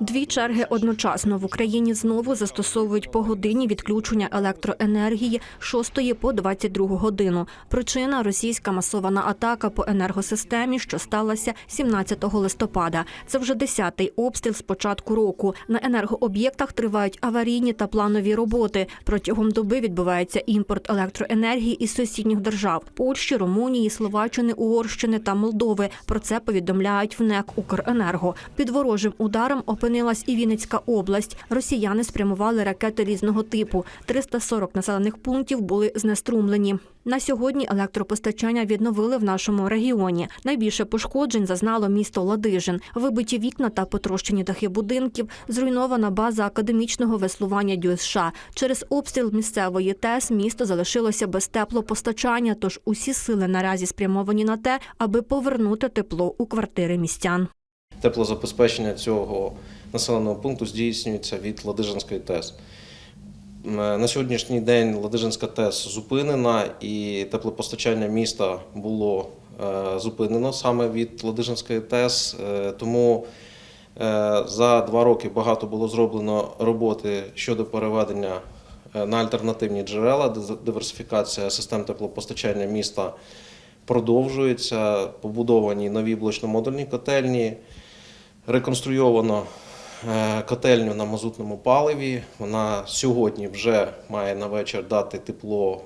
Дві черги одночасно в Україні знову застосовують погодинні відключення електроенергії з 6 по 22 годину. Причина – російська масована атака по енергосистемі, що сталася 17 листопада. Це вже 10-й обстріл з початку року. На енергооб'єктах тривають аварійні та планові роботи. Протягом доби відбувається імпорт електроенергії із сусідніх держав – Польщі, Румунії, Словаччини, Угорщини та Молдови. Про це повідомляють в НЕК «Укренерго». Під ворожим ударом опинилась і Вінницька область. Росіяни спрямували ракети різного типу. 340 населених пунктів були знеструмлені. На сьогодні електропостачання відновили в нашому регіоні. Найбільше пошкоджень зазнало місто Ладижин. Вибиті вікна та потрощені дахи будинків, зруйнована база академічного веслування ДЮСШ. Через обстріл місцевої ТЕС місто залишилося без теплопостачання, тож усі сили наразі спрямовані на те, аби повернути тепло у квартири містян. Теплозабезпечення цього населеного пункту здійснюється від Ладижинської ТЕС. На сьогоднішній день Ладижинська ТЕС зупинена і теплопостачання міста було е, зупинено саме від Ладижинської ТЕС. Е, Тому е, за два роки багато було зроблено роботи щодо переведення на альтернативні джерела, диверсифікація систем теплопостачання міста продовжується, побудовані нові блочно-модульні котельні. Реконструйовано е, котельню на мазутному паливі. Вона сьогодні вже має на вечір дати тепло